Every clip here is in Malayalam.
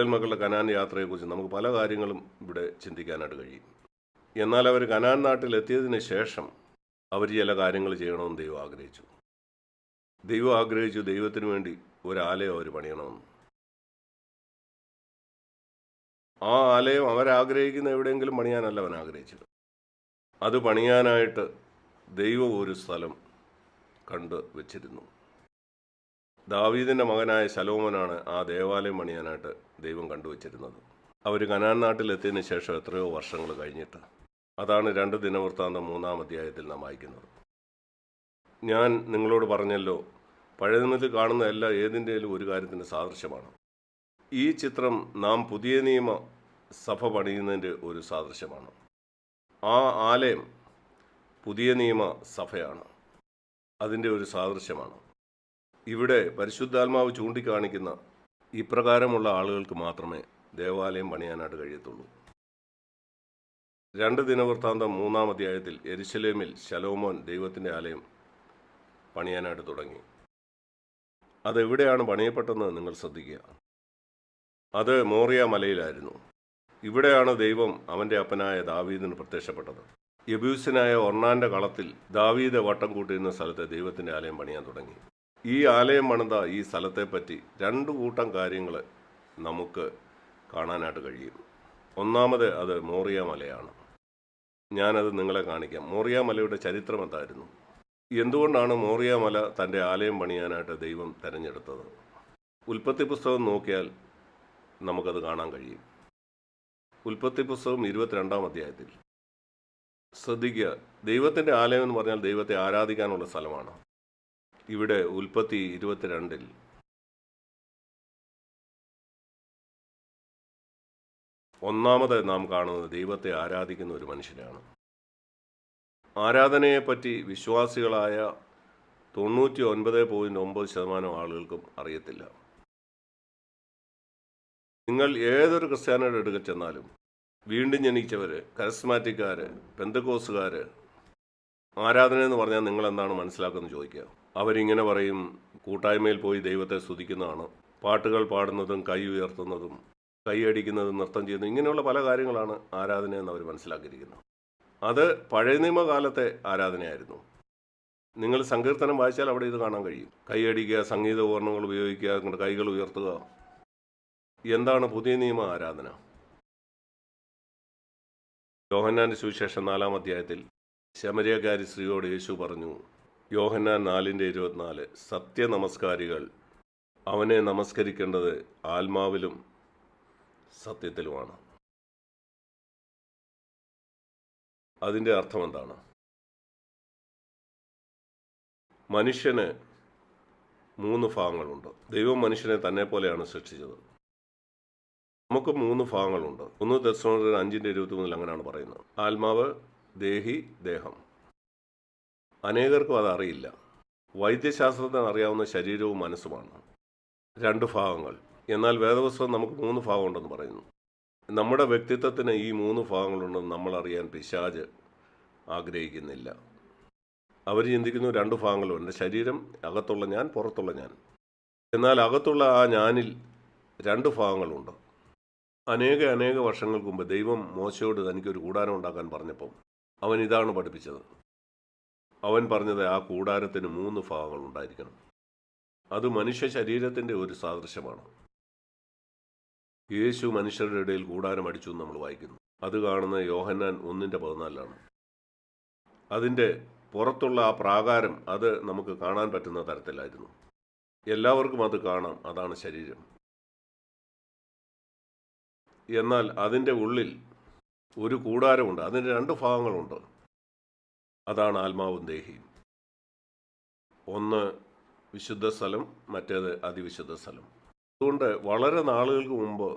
ഇസ്രായേൽ മക്കളുടെ കനാൻ യാത്രയെക്കുറിച്ച് നമുക്ക് പല കാര്യങ്ങളും ഇവിടെ ചിന്തിക്കാനായിട്ട് കഴിയും. എന്നാൽ അവർ കനാൻ നാട്ടിൽ എത്തിയതിന് ശേഷം അവർ ചില കാര്യങ്ങൾ ചെയ്യണമെന്ന് ദൈവം ആഗ്രഹിച്ചു. ദൈവം ആഗ്രഹിച്ചു ദൈവത്തിന് വേണ്ടി ഒരാലയം അവർ പണിയണമെന്ന്. ആ ആലയം അവരാഗ്രഹിക്കുന്ന എവിടെയെങ്കിലും പണിയാനല്ല അവൻ ആഗ്രഹിച്ചത്. അത് പണിയാനായിട്ട് ദൈവം ഒരു സ്ഥലം കണ്ട് വെച്ചിരുന്നു. ദാവീദിന്റെ മകനായ ശലോമനാണ് ആ ദേവാലയം പണിയാനായിട്ട് ദൈവം കണ്ടുവച്ചിരുന്നത്. അവർ കനാൻ നാട്ടിലെത്തിയതിന് ശേഷം എത്രയോ വർഷങ്ങൾ കഴിഞ്ഞിട്ട് അതാണ് രണ്ട് ദിനവൃത്താന്തം മൂന്നാം അധ്യായത്തിൽ നാം വായിക്കുന്നത്. ഞാൻ നിങ്ങളോട് പറഞ്ഞല്ലോ പഴയതിനത്തിൽ കാണുന്ന എല്ലാ ഏതിന്റെയും ഒരു കാര്യത്തിന്റെ സാദൃശ്യമാണ്. ഈ ചിത്രം നാം പുതിയ നിയമ സഭ പണിയുന്നതിന്റെ ഒരു സാദൃശ്യമാണ്. ആ ആലയം പുതിയ നിയമ സഭയാണ്. അതിന്റെ ഒരു സാദൃശ്യമാണ്. ഇവിടെ പരിശുദ്ധാത്മാവ് ചൂണ്ടിക്കാണിക്കുന്ന ഇപ്രകാരമുള്ള ആളുകൾക്ക് മാത്രമേ ദേവാലയം പണിയാനായിട്ട് കഴിയത്തുള്ളൂ. രണ്ട് ദിനവൃത്താന്തം മൂന്നാം അധ്യായത്തിൽ എരിശലേമിൽ ശലോമോൻ ദൈവത്തിന്റെ ആലയം പണിയാനായിട്ട് തുടങ്ങി. അതെവിടെയാണ് പണിയപ്പെട്ടെന്ന് നിങ്ങൾ ശ്രദ്ധിക്കുക. അത് മോറിയ മലയിലായിരുന്നു. ഇവിടെയാണ് ദൈവം അവന്റെ അപ്പനായ ദാവീദിന് പ്രത്യക്ഷപ്പെട്ടത്. യബൂസിനായ ഒർണാന്റെ കളത്തിൽ ദാവീദ് വട്ടം കൂട്ടിയിരുന്ന സ്ഥലത്തെ ദൈവത്തിന്റെ ആലയം പണിയാൻ തുടങ്ങി. ഈ ആലയം പണിത ഈ സ്ഥലത്തെപ്പറ്റി രണ്ടു കൂട്ടം കാര്യങ്ങൾ നമുക്ക് കാണാനായിട്ട് കഴിയും. ഒന്നാമത് അത് മോറിയ മലയാണ്. ഞാനത് നിങ്ങളെ കാണിക്കാം. മോറിയ മലയുടെ ചരിത്രം എന്തായിരുന്നു എന്തുകൊണ്ടാണ് മോറിയ മല തന്റെ ആലയം പണിയാനായിട്ട് ദൈവം തിരഞ്ഞെടുത്തത്? ഉൽപ്പത്തി പുസ്തകം നോക്കിയാൽ നമുക്കത് കാണാൻ കഴിയും. ഉൽപ്പത്തി പുസ്തകം ഇരുപത്തിരണ്ടാം അധ്യായത്തിൽ. ശ്രദ്ധിക്കുക ദൈവത്തിന്റെ ആലയം എന്ന് പറഞ്ഞാൽ ദൈവത്തെ ആരാധിക്കാനുള്ള സ്ഥലമാണ്. ഇവിടെ ഉൽപ്പത്തി ഇരുപത്തിരണ്ടിൽ. ഒന്നാമത് നാം കാണുന്നത് ദൈവത്തെ ആരാധിക്കുന്ന ഒരു മനുഷ്യനാണ്. ആരാധനയെപ്പറ്റി വിശ്വാസികളായ തൊണ്ണൂറ്റി ഒൻപത് പോയിന്റ് ഒമ്പത് ശതമാനം ആളുകൾക്കും അറിയത്തില്ല. നിങ്ങൾ ഏതൊരു ക്രിസ്ത്യാനിയുടെ അടുക്ക ചെന്നാലും വീണ്ടും ജനിച്ചവർ കരസ്മാറ്റിക്കാർ പെന്തക്കോസുകാർ ആരാധന എന്ന് പറഞ്ഞാൽ നിങ്ങൾ എന്താണ് മനസ്സിലാക്കുന്നത് ചോദിക്കുക. അവരിങ്ങനെ പറയും കൂട്ടായ്മയിൽ പോയി ദൈവത്തെ സ്തുതിക്കുന്നതാണ്. പാട്ടുകൾ പാടുന്നതും കൈ ഉയർത്തുന്നതും കൈയടിക്കുന്നതും നൃത്തം ചെയ്യുന്നതും ഇങ്ങനെയുള്ള പല കാര്യങ്ങളാണ് ആരാധന എന്ന് അവർ മനസ്സിലാക്കിയിരിക്കുന്നത്. അത് പഴയ നിയമകാലത്തെ ആരാധനയായിരുന്നു. നിങ്ങൾ സങ്കീർത്തനം വായിച്ചാൽ അവിടെ ഇത് കാണാൻ കഴിയും. കൈയടിക്കുക സംഗീത ഉപകരണങ്ങൾ ഉപയോഗിക്കുക നിങ്ങളുടെ കൈകൾ ഉയർത്തുക. എന്താണ് പുതിയ നിയമ ആരാധന? യോഹന്നാന്റെ സുവിശേഷം നാലാം അധ്യായത്തിൽ ശമരിയക്കാരി സ്ത്രീയോട് യേശു പറഞ്ഞു യോഹന്നാൻ നാലിന്റെ ഇരുപത്തിനാല് സത്യനമസ്കാരികൾ. അവനെ നമസ്കരിക്കേണ്ടത് ആത്മാവിലും സത്യത്തിലുമാണ്. അതിന്റെ അർത്ഥം എന്താണ്? മനുഷ്യന് മൂന്ന് ഭാഗങ്ങളുണ്ട് ദൈവം മനുഷ്യനെ തന്നെ പോലെയാണ് സൃഷ്ടിച്ചത്. നമുക്ക് മൂന്ന് ഭാഗങ്ങളുണ്ട് ഒന്ന് ദർശനം അഞ്ചിന്റെ ഇരുപത്തി മൂന്നിൽ അങ്ങനെയാണ് പറയുന്നത്. ആത്മാവ് ദേഹി ദേഹം. അനേകർക്കും അത് അറിയില്ല. വൈദ്യശാസ്ത്രത്തിന് അറിയാവുന്ന ശരീരവും മനസ്സുമാണ്. രണ്ട് ഭാഗങ്ങൾ. എന്നാൽ വേദപുസ്തകം നമുക്ക് മൂന്ന് ഭാഗമുണ്ടെന്ന് പറയുന്നു. നമ്മുടെ വ്യക്തിത്വത്തിന് ഈ മൂന്ന് ഭാഗങ്ങളുണ്ടെന്ന് നമ്മൾ അറിയാൻ പിശാജ് ആഗ്രഹിക്കുന്നില്ല. അവർ ചിന്തിക്കുന്നു രണ്ട് ഭാഗങ്ങളും എന്റെ ശരീരം അകത്തുള്ള ഞാൻ പുറത്തുള്ള ഞാൻ. എന്നാൽ അകത്തുള്ള ആ ഞാനിൽ രണ്ട് ഭാഗങ്ങളുണ്ട്. അനേക അനേക വർഷങ്ങൾക്ക് മുമ്പ് ദൈവം മോശയോട് തനിക്കൊരു കൂടാരം ഉണ്ടാക്കാൻ പറഞ്ഞപ്പം അവൻ ഇതാണ് പഠിപ്പിച്ചത്. അവൻ പറഞ്ഞത് ആ കൂടാരത്തിന് മൂന്ന് ഭാഗങ്ങൾ ഉണ്ടായിരിക്കണം. അത് മനുഷ്യ ശരീരത്തിന്റെ ഒരു സാദൃശ്യമാണ്. യേശു മനുഷ്യരുടെ ഇടയിൽ കൂടാരം അടിച്ചു നമ്മൾ വായിക്കുന്നു. അത് കാണുന്ന യോഹന്നാൻ ഒന്നിന്റെ പതിനാലിലാണ്. അതിന്റെ പുറത്തുള്ള ആ പ്രാകാരം അത് നമുക്ക് കാണാൻ പറ്റുന്ന തരത്തിലായിരുന്നു. എല്ലാവർക്കും അത് കാണാം. അതാണ് ശരീരം. എന്നാൽ അതിന്റെ ഉള്ളിൽ ഒരു കൂടാരമുണ്ട്. അതിന് രണ്ട് ഭാഗങ്ങളുണ്ട്. അതാണ് ആത്മാവും ദേഹിയും ഒന്ന് വിശുദ്ധ സ്ഥലം മറ്റേത് അതിവിശുദ്ധ സ്ഥലം. അതുകൊണ്ട് വളരെ നാളുകൾക്ക് മുമ്പ്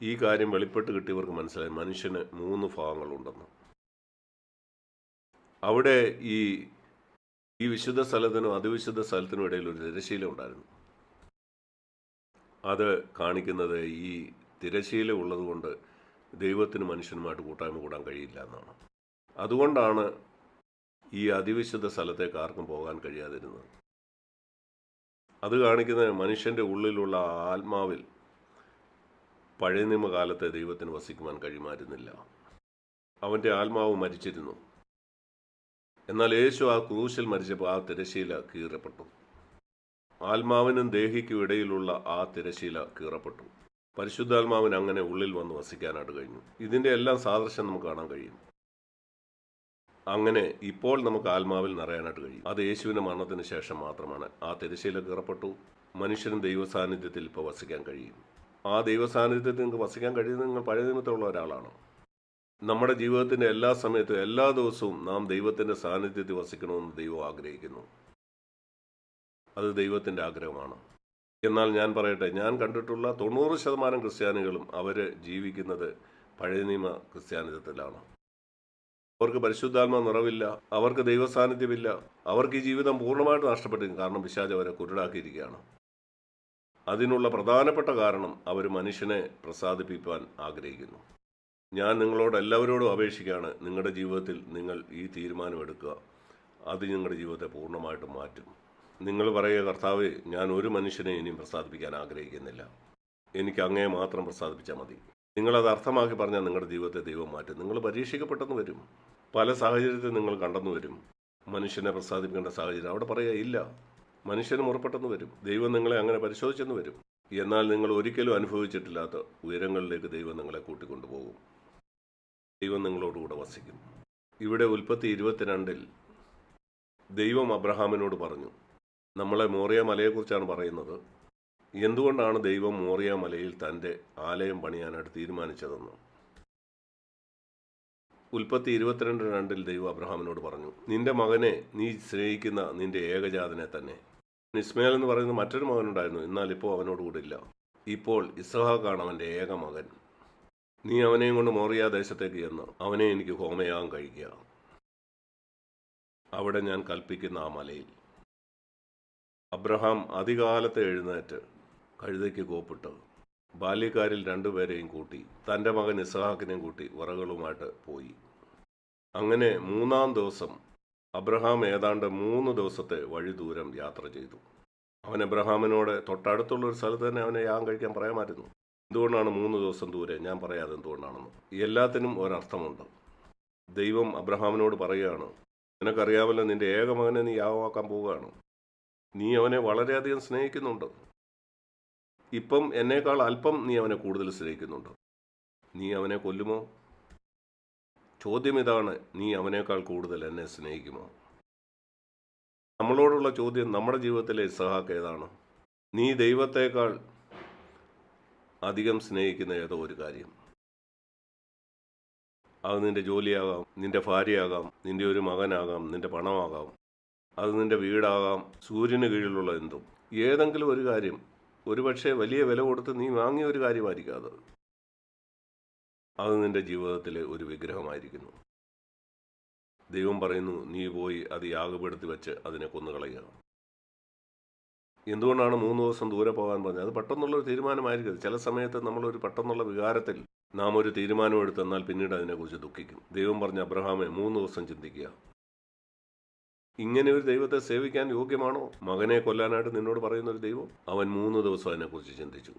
ഈ കാര്യം വെളിപ്പെട്ട് കിട്ടിയവർക്ക് മനസ്സിലായി. മനുഷ്യന് മൂന്ന് ഭാഗങ്ങളുണ്ടെന്ന്. അവിടെ ഈ ഈ വിശുദ്ധ സ്ഥലത്തിനും അതിവിശുദ്ധ സ്ഥലത്തിനും ഇടയിൽ ഒരു തിരശീല ഉണ്ടായിരുന്നു. അത് കാണിക്കുന്നത് ഈ തിരശീല ഉള്ളതുകൊണ്ട് ദൈവത്തിന് മനുഷ്യനുമായിട്ട് കൂട്ടായ്മ കൂടാൻ കഴിയില്ല എന്നാണ്. അതുകൊണ്ടാണ് ഈ അതിവിശുദ്ധ സ്ഥലത്തേക്ക് ആർക്കും പോകാൻ കഴിയാതിരുന്നത്. അത് കാണിക്കുന്നത് മനുഷ്യന്റെ ഉള്ളിലുള്ള ആത്മാവിൽ പഴയ നിയമകാലത്തെ ദൈവത്തിന് വസിക്കുവാൻ കഴിയുമായിരുന്നില്ല. അവന്റെ ആത്മാവ് മരിച്ചിരുന്നു. എന്നാൽ യേശു ആ ക്രൂശിൽ മരിച്ചപ്പോൾ ആ തിരശീല കീറപ്പെട്ടു. ആത്മാവിനും ദേഹിക്കും ഇടയിലുള്ള ആ തിരശീല കീറപ്പെട്ടു. പരിശുദ്ധാത്മാവിന് അങ്ങനെ ഉള്ളിൽ വന്ന് വസിക്കാനായിട്ട് കഴിഞ്ഞു. ഇതിന്റെ എല്ലാം സാദൃശ്യം നമുക്ക് കാണാൻ കഴിയും. അങ്ങനെ ഇപ്പോൾ നമുക്ക് ആത്മാവിൽ നിറയാനായിട്ട് കഴിയും. അത് യേശുവിന്റെ മരണത്തിന് ശേഷം മാത്രമാണ് ആ തിരശ്ശീല കീറപ്പെട്ടു മനുഷ്യനും ദൈവ സാന്നിധ്യത്തിൽ ഇപ്പോൾ വസിക്കാൻ കഴിയും. ആ ദൈവ സാന്നിധ്യത്തിൽ നിങ്ങൾക്ക് വസിക്കാൻ കഴിയുന്നത് നിങ്ങൾ പഴയ നിയമത്തിലുള്ള ഒരാളാണ്. നമ്മുടെ ജീവിതത്തിന്റെ എല്ലാ സമയത്തും എല്ലാ ദിവസവും നാം ദൈവത്തിന്റെ സാന്നിധ്യത്തിൽ വസിക്കണമെന്ന് ദൈവം ആഗ്രഹിക്കുന്നു. അത് ദൈവത്തിന്റെ ആഗ്രഹമാണ്. എന്നാൽ ഞാൻ പറയട്ടെ ഞാൻ കണ്ടിട്ടുള്ള തൊണ്ണൂറ് ശതമാനം ക്രിസ്ത്യാനികളും അവർ ജീവിക്കുന്നത് പഴയ നിയമ ക്രിസ്ത്യാനിത്വത്തിലാണ്. അവർക്ക് പരിശുദ്ധാത്മ നിറവില്ല അവർക്ക് ദൈവസാന്നിധ്യമില്ല അവർക്ക് ഈ ജീവിതം പൂർണമായിട്ട് നഷ്ടപ്പെട്ടിരിക്കും കാരണം പിശാജ് അവരെ കുരുടാക്കിയിരിക്കുകയാണ്. അതിനുള്ള പ്രധാനപ്പെട്ട കാരണം അവർ മനുഷ്യനെ പ്രസാദിപ്പിക്കാൻ ആഗ്രഹിക്കുന്നു. ഞാൻ നിങ്ങളോട് എല്ലാവരോടും അപേക്ഷിക്കുകയാണ് നിങ്ങളുടെ ജീവിതത്തിൽ നിങ്ങൾ ഈ തീരുമാനമെടുക്കുക അത് നിങ്ങളുടെ ജീവിതത്തെ പൂർണമായിട്ടും മാറ്റും. നിങ്ങൾ പറയുക കർത്താവ് ഞാൻ ഒരു മനുഷ്യനെ ഇനിയും പ്രസാദിപ്പിക്കാൻ ആഗ്രഹിക്കുന്നില്ല. എനിക്ക് അങ്ങേ മാത്രം പ്രസാദിപ്പിച്ചാൽ മതി. നിങ്ങളത് അർത്ഥമാക്കി പറഞ്ഞാൽ നിങ്ങളുടെ ജീവിതത്തെ ദൈവം മാറ്റും. നിങ്ങൾ പരീക്ഷിക്കപ്പെട്ടെന്ന് വരും. പല സാഹചര്യത്തിൽ നിങ്ങൾ കണ്ടെന്ന് വരും. മനുഷ്യനെ പ്രസാദിപ്പിക്കേണ്ട സാഹചര്യം അവിടെ പറയുക ഇല്ല. മനുഷ്യന് മുറപ്പെട്ടെന്ന് വരും. ദൈവം നിങ്ങളെ അങ്ങനെ പരിശോധിച്ചെന്ന് വരും. എന്നാൽ നിങ്ങൾ ഒരിക്കലും അനുഭവിച്ചിട്ടില്ലാത്ത ഉയരങ്ങളിലേക്ക് ദൈവം നിങ്ങളെ കൂട്ടിക്കൊണ്ടുപോകും. ദൈവം നിങ്ങളോടുകൂടെ വസിക്കും. ഇവിടെ ഉൽപ്പത്തി ഇരുപത്തിരണ്ടിൽ ദൈവം അബ്രഹാമിനോട് പറഞ്ഞു നമ്മളെ മോറിയ മലയെക്കുറിച്ചാണ് പറയുന്നത്. എന്തുകൊണ്ടാണ് ദൈവം മോറിയ മലയിൽ തന്റെ ആലയം പണിയാനായിട്ട് തീരുമാനിച്ചതെന്ന്? ഉൽപ്പത്തി ഇരുപത്തിരണ്ട് രണ്ടിൽ ദൈവം അബ്രഹാമിനോട് പറഞ്ഞു നിന്റെ മകനെ നീ സ്നേഹിക്കുന്ന നിന്റെ ഏകജാതനെ തന്നെ. ഇസ്മേൽ എന്ന് പറയുന്ന മറ്റൊരു മകനുണ്ടായിരുന്നു എന്നാൽ ഇപ്പോൾ അവനോട് ഇല്ല. ഇപ്പോൾ ഇസ്ഹാഖാണ് അവന്റെ ഏക മകൻ. നീ അവനെയും കൊണ്ട് മോറിയ ദേശത്തേക്ക് ചെന്ന് അവനെ എനിക്ക് ഹോമയാൻ കഴിക്കുക. അവിടെ ഞാൻ കൽപ്പിക്കുന്ന ആ മലയിൽ. അബ്രഹാം അധികാലത്തെ എഴുന്നേറ്റ് കഴുതയ്ക്ക് കോപ്പിട്ട് ബാല്യക്കാരിൽ രണ്ടുപേരെയും കൂട്ടി തന്റെ മകൻ ഇസഹാക്കിനെയും കൂട്ടി വിറകളുമായിട്ട് പോയി. അങ്ങനെ മൂന്നാം ദിവസം അബ്രഹാം ഏതാണ്ട് മൂന്ന് ദിവസത്തെ വഴി ദൂരം യാത്ര ചെയ്തു. അവൻ അബ്രഹാമിനോട് തൊട്ടടുത്തുള്ള ഒരു സ്ഥലത്ത് തന്നെ അവനെ യാഗം കഴിക്കാൻ പറയാമായിരുന്നു. എന്തുകൊണ്ടാണ് മൂന്ന് ദിവസം ദൂരെ? ഞാൻ പറയാതെ എന്തുകൊണ്ടാണെന്ന്. എല്ലാത്തിനും ഒരർത്ഥമുണ്ട്. ദൈവം അബ്രഹാമിനോട് പറയുകയാണ് നിനക്കറിയാമല്ലോ നിന്റെ ഏകമകനെ നീ യാഗമാക്കാൻ പോവുകയാണ്. നീ അവനെ വളരെയധികം സ്നേഹിക്കുന്നുണ്ട്. ഇപ്പം എന്നേക്കാൾ അല്പം നീ അവനെ കൂടുതൽ സ്നേഹിക്കുന്നുണ്ടോ? നീ അവനെ കൊല്ലുമോ? ചോദ്യം ഇതാണ് നീ അവനേക്കാൾ കൂടുതൽ എന്നെ സ്നേഹിക്കുമോ? നമ്മളോടുള്ള ചോദ്യം നമ്മുടെ ജീവിതത്തിലെ ഇസഹാക്ക് ഏതാണ്? നീ ദൈവത്തേക്കാൾ അധികം സ്നേഹിക്കുന്ന ഏതോ ഒരു കാര്യം. അത് നിന്റെ ജോലിയാകാം നിന്റെ ഭാര്യയാകാം നിന്റെ ഒരു മകനാകാം നിന്റെ പണമാകാം. അത് നിന്റെ വീടാകാം സൂര്യന് കീഴിലുള്ള എന്തും. ഏതെങ്കിലും ഒരു കാര്യം ഒരുപക്ഷെ വലിയ വില കൊടുത്ത് നീ വാങ്ങിയ ഒരു കാര്യമായിരിക്കും അത്. അത് നിന്റെ ജീവിതത്തിലെ ഒരു വിഗ്രഹമായിരിക്കുന്നു. ദൈവം പറയുന്നു നീ പോയി അത് യാഗപ്പെടുത്തി വെച്ച് അതിനെ കൊന്നുകളയുക. എന്തുകൊണ്ടാണ് മൂന്ന് ദിവസം ദൂരെ പോകാൻ പറഞ്ഞത്? അത് പെട്ടെന്നുള്ള ഒരു തീരുമാനമായിരിക്കും. ചില സമയത്ത് നമ്മളൊരു പെട്ടെന്നുള്ള വികാരത്തിൽ നാം ഒരു തീരുമാനം എടുത്തെന്നാൽ പിന്നീട് അതിനെക്കുറിച്ച് ദുഃഖിക്കും. ദൈവം പറഞ്ഞ അബ്രഹാമെ മൂന്ന് ദിവസം ചിന്തിക്കുക. ഇങ്ങനെ ഒരു ദൈവത്തെ സേവിക്കാൻ യോഗ്യമാണോ? മകനെ കൊല്ലാനായിട്ട് നിന്നോട് പറയുന്ന ഒരു ദൈവം അവൻ മൂന്ന് ദിവസം അതിനെക്കുറിച്ച് ചിന്തിച്ചു.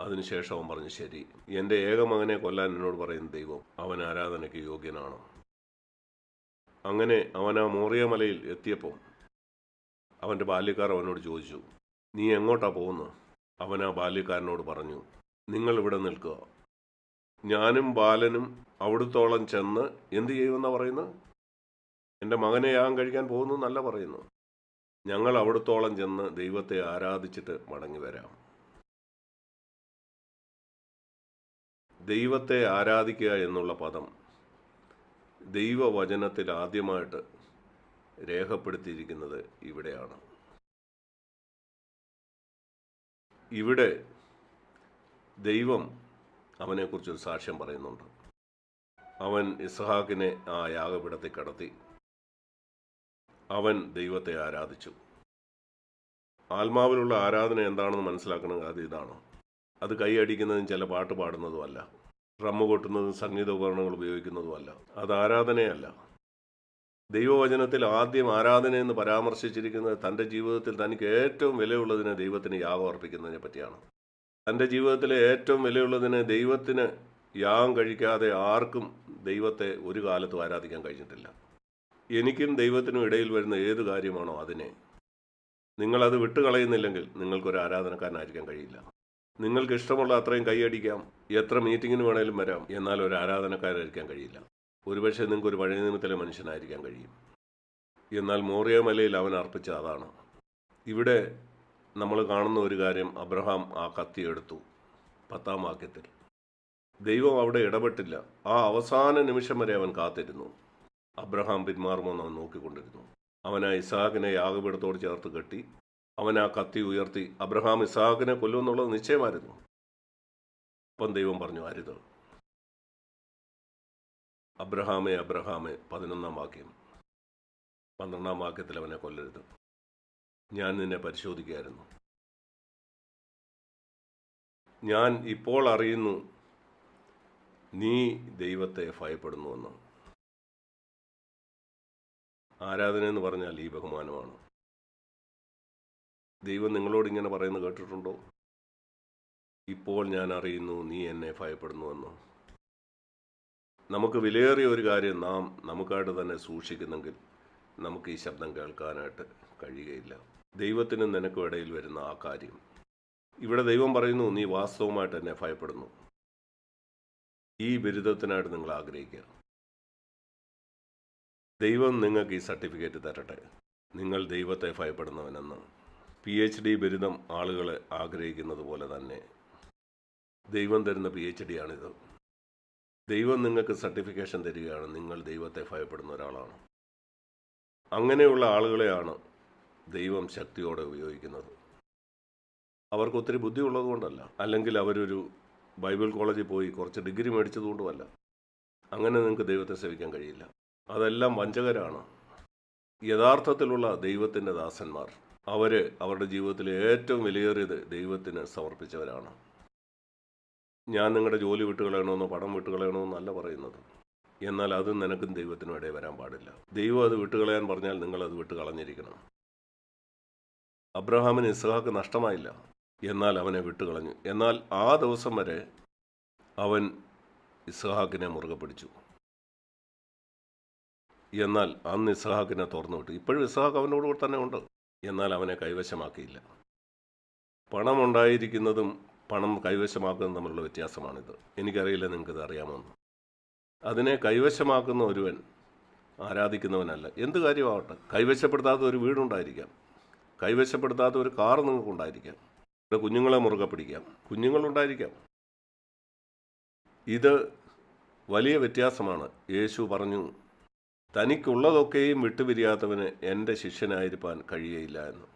അതിനുശേഷം അവൻ പറഞ്ഞു ശരി എന്റെ ഏക മകനെ കൊല്ലാൻ എന്നോട് പറയുന്ന ദൈവം അവൻ ആരാധനയ്ക്ക് യോഗ്യനാണോ? അങ്ങനെ അവൻ ആ മോറിയ മലയിൽ എത്തിയപ്പോൾ അവന്റെ ബാല്യക്കാർ അവനോട് ചോദിച്ചു നീ എങ്ങോട്ടാ പോകുന്നത്? അവൻ ആ ബാല്യക്കാരനോട് പറഞ്ഞു നിങ്ങൾ ഇവിടെ നിൽക്കുക. ഞാനും ബാലനും അവിടുത്തോളം ചെന്ന് എന്ത് ചെയ്യുമെന്നാണ് പറയുന്നത്? എന്റെ മകനെ യാഗം കഴിക്കാൻ പോകുന്നു എന്നല്ല പറയുന്നു. ഞങ്ങൾ അവിടത്തോളം ചെന്ന് ദൈവത്തെ ആരാധിച്ചിട്ട് മടങ്ങി വരാം. ദൈവത്തെ ആരാധിക്കുക എന്നുള്ള പദം ദൈവവചനത്തിൽ ആദ്യമായിട്ട് രേഖപ്പെടുത്തിയിരിക്കുന്നത് ഇവിടെയാണ്. ഇവിടെ ദൈവം അവനെക്കുറിച്ചൊരു സാക്ഷ്യം പറയുന്നുണ്ട്. അവൻ ഇസ്ഹാക്കിനെ ആ യാഗപീഠത്തിൽ കടത്തി. അവൻ ദൈവത്തെ ആരാധിച്ചു. ആത്മാവിലുള്ള ആരാധന എന്താണെന്ന് മനസ്സിലാക്കണം അത് ഇതാണ്? അത് കൈയടിക്കുന്നതും ചില പാട്ട് പാടുന്നതുമല്ല. ഡ്രമ്മ് കൊട്ടുന്നതും സംഗീത ഉപകരണങ്ങൾ ഉപയോഗിക്കുന്നതുമല്ല. അത് ആരാധനയല്ല. ദൈവവചനത്തിൽ ആദ്യം ആരാധന എന്ന് പരാമർശിച്ചിരിക്കുന്നത് തന്റെ ജീവിതത്തിൽ തനിക്ക് ഏറ്റവും വിലയുള്ളതിനെ ദൈവത്തിന് യാഗം അർപ്പിക്കുന്നതിനെ പറ്റിയാണ്. തന്റെ ജീവിതത്തിലെ ഏറ്റവും വിലയുള്ളതിനെ ദൈവത്തിന് യാഗം കഴിക്കാതെ ആർക്കും ദൈവത്തെ ഒരു കാലത്തും ആരാധിക്കാൻ കഴിഞ്ഞിട്ടില്ല. എനിക്കും ദൈവത്തിനും ഇടയിൽ വരുന്ന ഏത് കാര്യമാണോ അതിനെ. നിങ്ങളത് വിട്ടുകളയുന്നില്ലെങ്കിൽ നിങ്ങൾക്കൊരു ആരാധനക്കാരനായിരിക്കാൻ കഴിയില്ല. നിങ്ങൾക്ക് ഇഷ്ടമുള്ള അത്രയും കൈയടിക്കാം എത്ര മീറ്റിങ്ങിന് വേണേലും വരാം എന്നാൽ ഒരു ആരാധനക്കാരായിരിക്കാൻ കഴിയില്ല. ഒരുപക്ഷെ നിങ്ങൾക്ക് ഒരു പഴയ നിയമത്തിലെ മനുഷ്യനായിരിക്കാൻ കഴിയും. എന്നാൽ മോറിയ മലയിൽ അവൻ അർപ്പിച്ച അതാണ്. ഇവിടെ നമ്മൾ കാണുന്ന ഒരു കാര്യം അബ്രഹാം ആ കത്തി എടുത്തു പത്താം വാക്യത്തിൽ. ദൈവം അവിടെ ഇടപെട്ടില്ല. ആ അവസാന നിമിഷം വരെ അവൻ കാത്തിരുന്നു. അബ്രഹാം പിന്മാറുമോ അവൻ നോക്കിക്കൊണ്ടിരുന്നു അവൻ ആ ഇസാഖിനെ യാഗപീഠത്തോട് ചേർത്ത് കെട്ടി അവൻ ആ കത്തി ഉയർത്തി അബ്രഹാം ഇസാഖിനെ കൊല്ലുമെന്നുള്ളത് നിശ്ചയമായിരുന്നു. അപ്പം ദൈവം പറഞ്ഞു അരുത്. അബ്രഹാമേ അബ്രഹാമേ പതിനൊന്നാം വാക്യം. പന്ത്രണ്ടാം വാക്യത്തിൽ അവനെ കൊല്ലരുത്. ഞാൻ നിന്നെ പരിശോധിക്കുകയായിരുന്നു. ഞാൻ ഇപ്പോൾ അറിയുന്നു നീ ദൈവത്തെ ഭയപ്പെടുന്നുവെന്ന്. ആരാധന എന്ന് പറഞ്ഞാൽ ഈ ബഹുമാനമാണ്. ദൈവം നിങ്ങളോട് ഇങ്ങനെ പറയുന്നത് കേട്ടിട്ടുണ്ടോ? ഇപ്പോൾ ഞാൻ അറിയുന്നു നീ എന്നെ ഭയപ്പെടുന്നുവെന്ന്? നമുക്ക് വിലയേറിയ ഒരു കാര്യം നാം നമുക്കായിട്ട് തന്നെ സൂക്ഷിക്കുന്നെങ്കിൽ നമുക്ക് ഈ ശബ്ദം കേൾക്കാനായിട്ട് കഴിയുകയില്ല. ദൈവത്തിനും നിനക്കും ഇടയിൽ വരുന്ന ആ കാര്യം. ഇവിടെ ദൈവം പറയുന്നു നീ വാസ്തവമായിട്ട് എന്നെ ഭയപ്പെടുന്നു. ഈ ബിരുദത്തിനായിട്ട് നിങ്ങൾ ആഗ്രഹിക്കുക. ദൈവം നിങ്ങൾക്ക് ഈ സർട്ടിഫിക്കറ്റ് തരട്ടെ. നിങ്ങൾ ദൈവത്തെ ഭയപ്പെടുന്നവനെന്ന് പി എച്ച് ഡി ബിരുദം ആളുകൾ ആഗ്രഹിക്കുന്നത് പോലെ തന്നെ. ദൈവം തരുന്ന പി എച്ച് ഡി ആണിത്. ദൈവം നിങ്ങൾക്ക് സർട്ടിഫിക്കേഷൻ തരികയാണ് നിങ്ങൾ ദൈവത്തെ ഭയപ്പെടുന്ന ഒരാളാണ്. അങ്ങനെയുള്ള ആളുകളെയാണ് ദൈവം ശക്തിയോടെ ഉപയോഗിക്കുന്നത്. അവർക്ക് ഒത്തിരി ബുദ്ധിയുള്ളതുകൊണ്ടല്ല അല്ലെങ്കിൽ അവരൊരു ബൈബിൾ കോളേജിൽ പോയി കുറച്ച് ഡിഗ്രി മേടിച്ചതുകൊണ്ടുമല്ല അങ്ങനെ നിങ്ങൾക്ക് ദൈവത്തെ സേവിക്കാൻ കഴിയില്ല. അതെല്ലാം വഞ്ചകരാണ്. യഥാർത്ഥത്തിലുള്ള ദൈവത്തിന്റെ ദാസന്മാർ. അവർ അവരുടെ ജീവിതത്തിലെ ഏറ്റവും വിലയേറിയത് ദൈവത്തിന് സമർപ്പിച്ചവരാണ്. ഞാൻ നിങ്ങളുടെ ജോലി വിട്ടുകളയണമെന്നോ പണം വിട്ടുകളയണമെന്നല്ല പറയുന്നത്. എന്നാൽ അത് നിനക്കും ദൈവത്തിനും ഇടയിൽ വരാൻ പാടില്ല. ദൈവം അത് വിട്ടുകളയാൻ പറഞ്ഞാൽ നിങ്ങൾ അത് വിട്ടുകളഞ്ഞിരിക്കണം അബ്രഹാമിന് ഇസ്ഹാക്ക് നഷ്ടമായില്ല. എന്നാൽ അവനെ വിട്ടുകളഞ്ഞു എന്നാൽ ആ ദിവസം വരെ അവൻ ഇസ്ഹാക്കിനെ മുറുകെ പിടിച്ചു. എന്നാൽ അന്ന് ഇസ്ഹാഖിനെ തുറന്നു വിട്ടു. ഇപ്പോഴും ഇസ്ഹാഖ് അവനോട് കൂടെ തന്നെ ഉണ്ട്. എന്നാൽ അവനെ കൈവശമാക്കിയില്ല. പണമുണ്ടായിരിക്കുന്നതും പണം കൈവശമാക്കുന്നതും തമ്മിലുള്ള വ്യത്യാസമാണിത്. എനിക്കറിയില്ല നിങ്ങൾക്കിത് അറിയാമെന്ന് അതിനെ കൈവശമാക്കുന്ന ഒരുവൻ ആരാധിക്കുന്നവനല്ല. എന്ത് കാര്യമാവട്ടെ? കൈവശപ്പെടുത്താത്ത ഒരു വീടുണ്ടായിരിക്കാം. കൈവശപ്പെടുത്താത്ത ഒരു കാർ നിങ്ങൾക്കുണ്ടായിരിക്കാം ഇവിടെ കുഞ്ഞുങ്ങളെ മുറുകെ പിടിക്കാം. കുഞ്ഞുങ്ങളുണ്ടായിരിക്കാം. ഇത് വലിയ വ്യത്യാസമാണ്. യേശു പറഞ്ഞു തനിക്കുള്ളതൊക്കെയും വിട്ടുപിരിയാത്തവന് എന്റെ ശിഷ്യനായിരിക്കാൻ കഴിയയില്ല എന്ന്.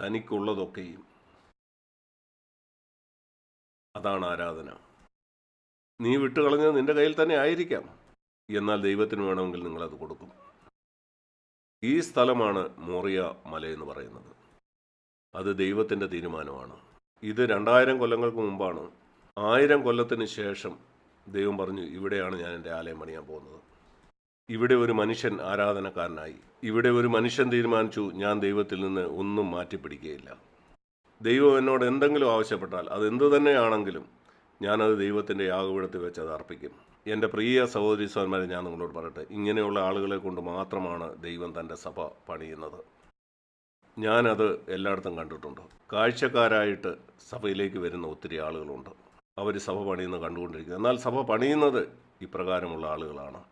തനിക്കുള്ളതൊക്കെയും. അതാണ് ആരാധന. നീ വിട്ടുകളഞ്ഞത് നിന്റെ കയ്യിൽ തന്നെ ആയിരിക്കാം. എന്നാൽ ദൈവത്തിന് വേണമെങ്കിൽ നിങ്ങളത് കൊടുക്കും. ഈ സ്ഥലമാണ് മോറിയ മല എന്ന് പറയുന്നത്. അത് ദൈവത്തിന്റെ തീരുമാനമാണ്. ഇത് രണ്ടായിരം കൊല്ലങ്ങൾക്ക് മുമ്പാണ്. ആയിരം കൊല്ലത്തിന് ശേഷം ദൈവം പറഞ്ഞു ഇവിടെയാണ് ഞാൻ എന്റെ ആലയം പണിയാൻ പോകുന്നത്. ഇവിടെ ഒരു മനുഷ്യൻ ആരാധനക്കാരനായി. ഇവിടെ ഒരു മനുഷ്യൻ തീരുമാനിച്ചു ഞാൻ ദൈവത്തിൽ നിന്ന് ഒന്നും മാറ്റിപ്പിടിക്കുകയില്ല. ദൈവം എന്നോട് എന്തെങ്കിലും ആവശ്യപ്പെട്ടാൽ അത് എന്തു തന്നെയാണെങ്കിലും ഞാനത് ദൈവത്തിന്റെ യാഗപീഠത്തിൽ വെച്ച് അത് അർപ്പിക്കും. എന്റെ പ്രിയ സഹോദരി സഹോദരന്മാരെ ഞാൻ നിങ്ങളോട് പറയട്ടെ ഇങ്ങനെയുള്ള ആളുകളെ കൊണ്ട് മാത്രമാണ് ദൈവം തന്റെ സഭ പണിയുന്നത്. ഞാനത് എല്ലായിടത്തും കണ്ടിട്ടുണ്ട്. കാഴ്ചക്കാരായിട്ട് സഭയിലേക്ക് വരുന്ന ഒത്തിരി ആളുകളുണ്ട്. അവർ സഭ പണിയുന്നത് കണ്ടുകൊണ്ടിരിക്കുന്നത് എന്നാൽ സഭ പണിയുന്നത് ഇപ്രകാരമുള്ള ആളുകളാണ്.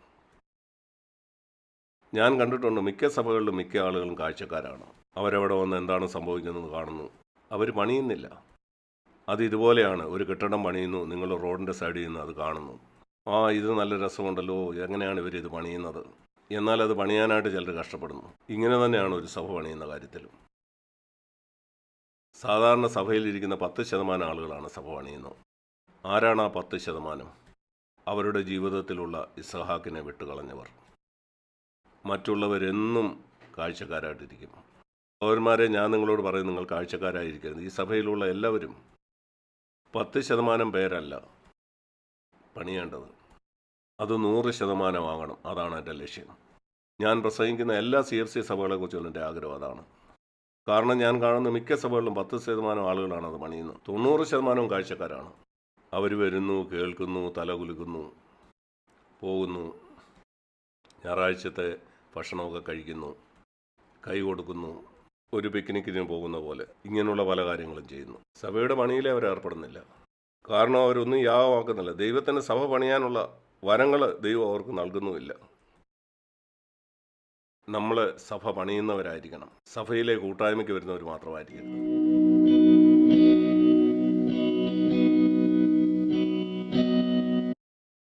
ഞാൻ കണ്ടിട്ടുണ്ട് മിക്ക സഭകളിലും മിക്ക ആളുകളും കാഴ്ചക്കാരാണ്. അവരവിടെ വന്ന് എന്താണ് സംഭവിക്കുന്നത് കാണുന്നു. അവർ പണിയുന്നില്ല. അത് ഇതുപോലെയാണ്. ഒരു കെട്ടിടം പണിയുന്നു. നിങ്ങൾ റോഡിന്റെ സൈഡിൽ നിന്ന് അത് കാണുന്നു. ആ ഇത് നല്ല രസമുണ്ടല്ലോ. എങ്ങനെയാണ് ഇവർ ഇത് പണിയുന്നത്? എന്നാൽ അത് പണിയാനായിട്ട് ചിലർ കഷ്ടപ്പെടുന്നു. ഇങ്ങനെ തന്നെയാണ് ഒരു സഭ പണിയുന്ന കാര്യത്തിലും. സാധാരണ സഭയിലിരിക്കുന്ന പത്ത് ശതമാനം ആളുകളാണ് സഭ പണിയുന്നത്. ആരാണ് ആ പത്ത് ശതമാനം? അവരുടെ ജീവിതത്തിലുള്ള ഇസഹാക്കിനെ വിട്ടുകളഞ്ഞവർ. മറ്റുള്ളവരെന്നും കാഴ്ചക്കാരായിട്ടിരിക്കും പൗരന്മാരെ ഞാൻ നിങ്ങളോട് പറയും നിങ്ങൾ കാഴ്ചക്കാരായിരിക്കരുത്. ഈ സഭയിലുള്ള എല്ലാവരും പത്ത് ശതമാനം പേരല്ല പണിയേണ്ടത്. അത് നൂറ് ശതമാനമാകണം. അതാണ് എന്റെ ലക്ഷ്യം. ഞാൻ പ്രസംഗിക്കുന്ന എല്ലാ സി എഫ് സി സഭകളെക്കുറിച്ചും എന്റെ ആഗ്രഹം അതാണ്. കാരണം ഞാൻ കാണുന്ന മിക്ക സഭകളിലും പത്ത് ശതമാനം ആളുകളാണ് അത് പണിയുന്നത്. തൊണ്ണൂറ് ശതമാനവും കാഴ്ചക്കാരാണ്. അവർ വരുന്നു കേൾക്കുന്നു തലകുലുക്കുന്നു പോകുന്നു. ഞായറാഴ്ചത്തെ ഭക്ഷണമൊക്കെ കഴിക്കുന്നു കൈ കൊടുക്കുന്നു ഒരു പിക്നിക്കിന് പോകുന്ന പോലെ ഇങ്ങനെയുള്ള പല കാര്യങ്ങളും ചെയ്യുന്നു. സഭയുടെ പണിയിലേ അവർ ഏർപ്പെടുന്നില്ല. കാരണം അവരൊന്നും യാഗമാക്കുന്നില്ല. ദൈവത്തിന്റെ സഭ പണിയാനുള്ള വരങ്ങൾ ദൈവം അവർക്ക് നൽകുന്നുമില്ല. നമ്മൾ സഭ പണിയുന്നവരായിരിക്കണം. സഭയിലെ കൂട്ടായ്മയ്ക്ക് വരുന്നവർ മാത്രമായിരിക്കണം.